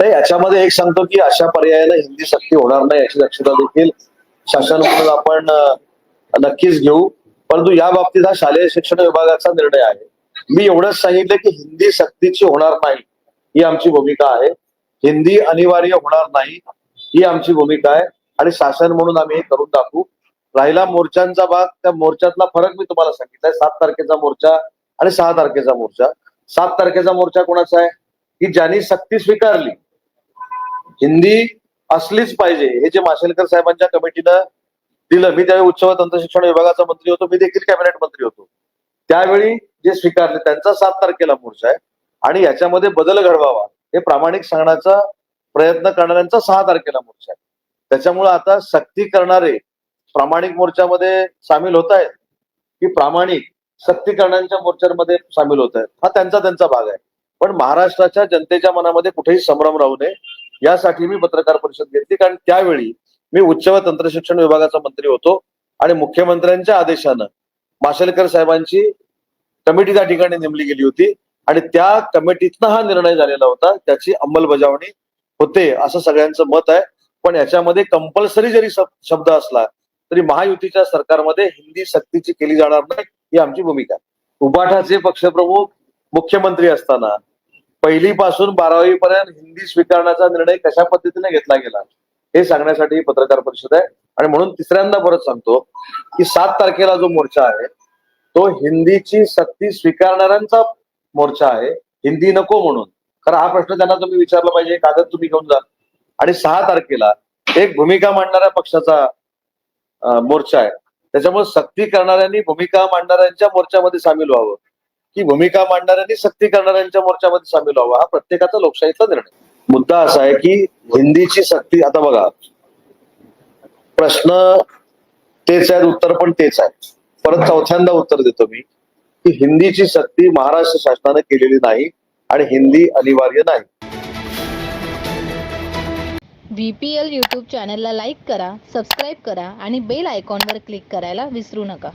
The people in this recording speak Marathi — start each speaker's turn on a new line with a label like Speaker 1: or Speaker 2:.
Speaker 1: नाही याच्यामध्ये एक सांगतो की अशा पर्यायाने हिंदी सक्ती होणार नाही याची दक्षता देखील शासन म्हणून आपण नक्कीच घेऊ. परंतु या बाबतीत हा शालेय शिक्षण विभागाचा निर्णय आहे. मी एवढंच सांगितलं की हिंदी सक्तीची होणार नाही ही आमची भूमिका आहे. हिंदी अनिवार्य होणार नाही ही आमची भूमिका आहे. आणि शासन म्हणून आम्ही हे करून दाखवू. राहिला मोर्चांचा भाग त्या मोर्चातला फरक मी तुम्हाला सांगितलाय. सात तारखेचा मोर्चा आणि सहा तारखेचा मोर्चा. सात तारखेचा मोर्चा कोणाचा आहे? की ज्यांनी सक्ती स्वीकारली हिंदी असलीच पाहिजे. हे जे माशेलकर साहेबांच्या कमिटीनं दिलं मी त्यावेळी उच्च व तंत्रशिक्षण विभागाचा मंत्री होतो मी देखील कॅबिनेट मंत्री होतो. त्यावेळी जे स्वीकारले त्यांचा सात तारखेला मोर्चा आहे आणि याच्यामध्ये बदल घडवावा हे प्रामाणिक सांगण्याचा प्रयत्न करणाऱ्यांचा सहा तारखेला मोर्चा आहे. त्याच्यामुळे आता सक्ती करणारे प्रामाणिक मोर्चामध्ये सामील होत आहेत की प्रामाणिक सक्ती करणाऱ्यांच्या मोर्चामध्ये सामील होत आहेत हा त्यांचा त्यांचा भाग आहे. पण महाराष्ट्राच्या जनतेच्या मनामध्ये कुठेही संभ्रम राहू नये. यासाठी मी पत्रकार परिषद घेतली. कारण त्यावेळी मी उच्च व तंत्र शिक्षण विभागाचा मंत्री होतो आणि मुख्यमंत्र्यांच्या आदेशानं माशेलकर साहेबांची कमिटी त्या ठिकाणी नेमली गेली होती आणि त्या कमिटीतनं हा निर्णय झालेला होता. त्याची अंमलबजावणी होते असं सगळ्यांचं मत आहे. पण याच्यामध्ये कंपल्सरी जरी शब्द असला तरी महायुतीच्या सरकारमध्ये हिंदी सक्तीची केली जाणार नाही ही आमची भूमिका आहे. उबाठाचे पक्षप्रमुख मुख्यमंत्री असताना पहिलीपासून बारावी पर्यंत हिंदी स्वीकारण्याचा निर्णय कशा पद्धतीने घेतला गेला हे सांगण्यासाठी पत्रकार परिषद आहे. आणि म्हणून तिसऱ्यांदा परत सांगतो की सात तारखेला जो मोर्चा आहे तो हिंदीची सक्ती स्वीकारणाऱ्यांचा मोर्चा आहे. हिंदी नको म्हणून. कारण हा प्रश्न त्यांना तुम्ही विचारला पाहिजे कागद तुम्ही घेऊन जा. आणि सहा तारखेला एक भूमिका मांडणाऱ्या पक्षाचा मोर्चा आहे. त्याच्यामुळे सक्ती करणाऱ्यांनी भूमिका मांडणाऱ्यांच्या मोर्चामध्ये सामील व्हावं. की भूमिका मांडणाऱ्यांनी सक्ती करणाऱ्यांच्या मोर्चामध्ये सामील व्हावं. हा प्रत्येकाचा लोकशाहीचा निर्णय. मुद्दा असा आहे की हिंदीची सक्ती आता बघा. प्रश्न तेच आहेत उत्तर पण तेच आहे परत चौथ्यांदा उत्तर देतो मी की हिंदीची सक्ती महाराष्ट्र शासनाने केलेली नाही आणि हिंदी अनिवार्य नाही.
Speaker 2: व्हीपीएल पी यूट्यूब चॅनलला लाईक करा सबस्क्राईब करा आणि बेल आयकॉनवर क्लिक करायला विसरू नका.